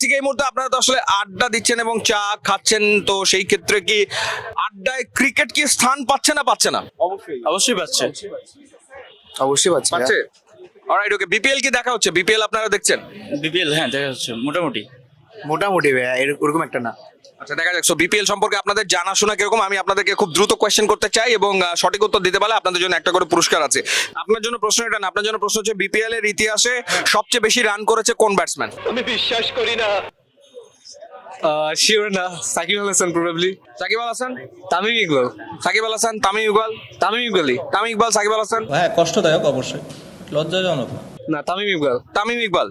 ঠিক এই মুহূর্তে আপনারা তো আসলে আড্ডা দিচ্ছেন এবং চা খাচ্ছেন তো সেই ক্ষেত্রে কি আড্ডায় ক্রিকেট কি স্থান পাচ্ছে না পাচ্ছে না? অবশ্যই। পাচ্ছে। অবশ্যই পাচ্ছি। পাচ্ছে অলরাইট ওকে বিপিএল কি দেখা হচ্ছে? বিপিএল আপনারা দেখছেন? বিপিএল হ্যাঁ দেখা যাচ্ছে মোটামুটি। মোটামুটি ভাইয়া এরকম একটা না। আচ্ছা দেখা যাক। সো বিপিএল সম্পর্কে আপনাদের জানাশোনা কীরকম? আমি আপনাদেরকে খুব দ্রুত কোয়েশ্চেন করতে চাই এবং সঠিক উত্তর দিতে পারলে আপনাদের জন্য একটা করে পুরস্কার আছে। আপনার জন্য প্রশ্ন এটা না আপনার জন্য প্রশ্ন হচ্ছে বিপিএল এর ইতিহাসে সবচেয়ে বেশি রান করেছে কোন ব্যাটসম্যান শিওর না। সাকিব আল হাসান প্রবাবলি সাকিব আল হাসান? তামিম ইকবাল। সাকিব আল হাসান তামিম ইকবাল? তামিম ইকবালই। তামিম ইকবাল সাকিব আল হাসান? হ্যাঁ কষ্টদায়ক অবশ্যই। লজ্জাজনক না। Tamim Iqbal. Tamim Iqbal?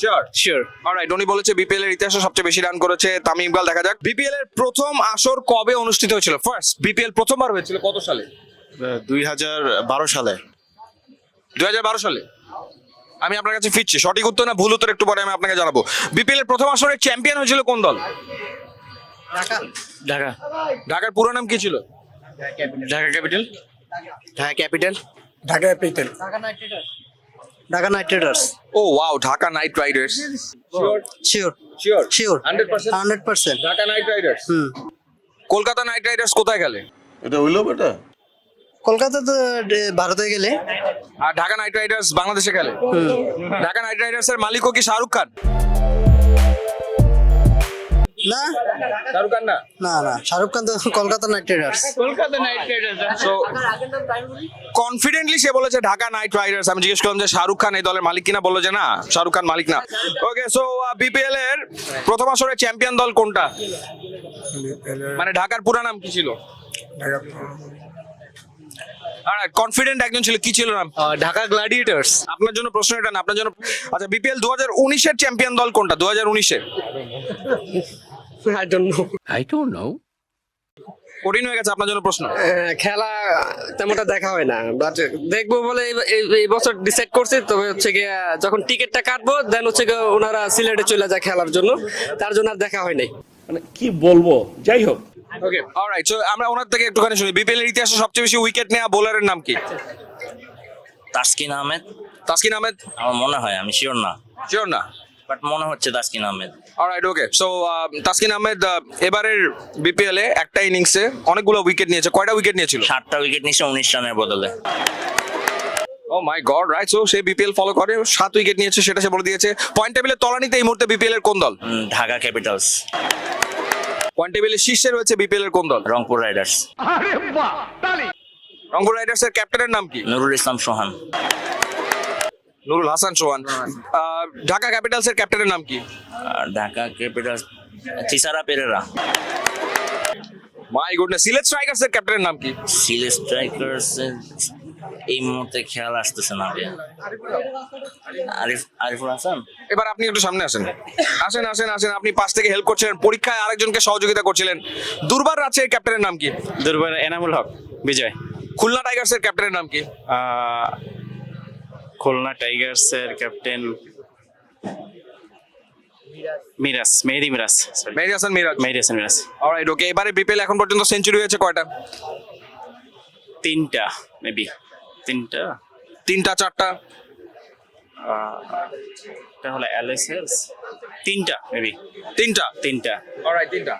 Sure sure alright উনি বলেছে বিপিএল এর ইতিহাসে সবচেয়ে বেশি রান করেছে তামিম ইকবাল দেখা যাক। বিপিএল এর প্রথম আসর কবে অনুষ্ঠিত হয়েছিল? ফার্স্ট বিপিএল প্রথমবার হয়েছিল কত সালে? দুই হাজার বারো সালে। দুই হাজার বারো সালে? আমি আপনার কাছে ফিরছি। সঠিক উত্তর না ভুল উত্তর একটু পরে আমি আপনাকে জানাব। বিপিএল এর প্রথম আসরে চ্যাম্পিয়ন হয়েছিল কোন দল? ঢাকা। ঢাকার পুরো নাম কি ছিল? Dhaka Capital. Dhaka Capital. Dhaka Capital. Dhaka Knight Riders. Oh wow Dhaka Knight Riders. Sure sure sure hundred percent hundred percent Dhaka Knight Riders? Hmm. Kolkata Knight Riders কোথায় গেলে? এটা হইল বেটা? কলকাতা তো ভারতে গেলে। আর ঢাকা নাইট রাইডার্স বাংলাদেশে খেলে ঢাকা নাইট রাইডার্স এর মালিকও কি শাহরুখ খান? না? শাহরুখ খান না? না না। শাহরুখ খান তো Kolkata Knight Riders. Kolkata Knight Riders so confidently সে বলেছে ঢাকা নাইট রাইডার্স। আমি জিজ্ঞেস করলাম যে শাহরুখ খান এই দলের মালিক কিনা? বলল যে না শাহরুখ খান মালিক না। ওকে সো বিপিএল এর প্রথম আসরে চ্যাম্পিয়ন দল কোনটা? মানে ঢাকার পুরা নাম কি ছিল? কনফিডেন্ট একজন ছিল কি ছিল নাম? ঢাকা গ্ল্যাডিয়েটার্স আপনার জন্য প্রশ্ন এটা না আপনার জন্য আচ্ছা বিপিএল দু হাজার উনিশের চ্যাম্পিয়ন দল কোনটা? দু হাজার উনিশের। I don't know I don't know. কঠিন হয়ে গেছে আপনার জন্য প্রশ্ন। খেলা তেমনটা দেখা হয় না বাট দেখব বলে এই বছর ডিসাইড করছি তবে হচ্ছে গিয়ে যখন টিকিটটা কাটবো দেন হচ্ছে গিয়ে ওনারা সিলেটে চলে যায় খেলার জন্য তার জন্য আর দেখা হয় নাই। মানে কি বলব? যাই হোক। ওকে অলরাইট সো আমরা ওনার থেকে একটুখানি শুনি। বিপিএল এর ইতিহাসে সবচেয়ে বেশি উইকেট নেওয়া বোলারের নাম কি? তাসকিন আহমেদ। তাসকিন আহমেদ? আমার মনে হয় আমি শিওর না। শিওর না? বাট মনে হচ্ছে Taskin Ahmed. Alright okay so Taskin Ahmed uh, এবারের বিপিএল এ একটা ইনিংসে অনেকগুলো উইকেট নিয়েছে। কয়টা উইকেট নিয়েছিল? সাতটা উইকেট নিচ্ছে উনিশ রানের বদলে। Oh my god right so সে বিপিএল ফলো করে সাত উইকেট নিয়েছে সেটা সে বলে দিয়েছে। পয়েন্ট টেবিলের তলানিতে এই মুহূর্তে বিপিএল এর কোন দল? ঢাকা ক্যাপিটালস। পয়েন্ট টেবিলের শীর্ষে রয়েছে বিপিএল এর কোন দল? রংপুর রাইডার্স। রংপুর রাইডার্স এর ক্যাপ্টেনের নাম কি? নুরুল ইসলাম সোহান। নুরুল হাসান সোহান। ঢাকা ক্যাপিটালস এর ক্যাপ্টেনের নাম কি? Dhaka Capitals Thisara Perera. My goodness Sylhet Strikers এর ক্যাপ্টেনের নাম কি? সিলে স্ট্রাইকার্স এই মুহূর্তে খেয়াল আসতেছে না। আরিফ আরিফুল হাসান? এবার আপনি একটু সামনে আসেন। আসেন আসেন আসেন। আপনি পাশ থেকে হেল্প করছিলেন পরীক্ষায় আরেকজনকে সহযোগিতা করছিলেন। দুর্বার রাজশাহীর ক্যাপ্টেনের নাম কি? দুর্বার এনামুল হক বিজয়। খুলনা টাইগার্স এর ক্যাপ্টেনের নাম কি? আহ, খুলনা টাইগার্সের captain Miraz Mehedi Miraz Mehedi Hasan Miraz. Mehedi Hasan Miraz. Alright okay এবারে বিপিএল এখন পর্যন্ত সেঞ্চুরি হয়েছে কয়টা? তিনটা মেবি তিনটা? তিনটা চারটা? আহ, এটা হলো এলএসএস তিনটা মেবি তিনটা? তিনটা। অলরাইট তিনটা।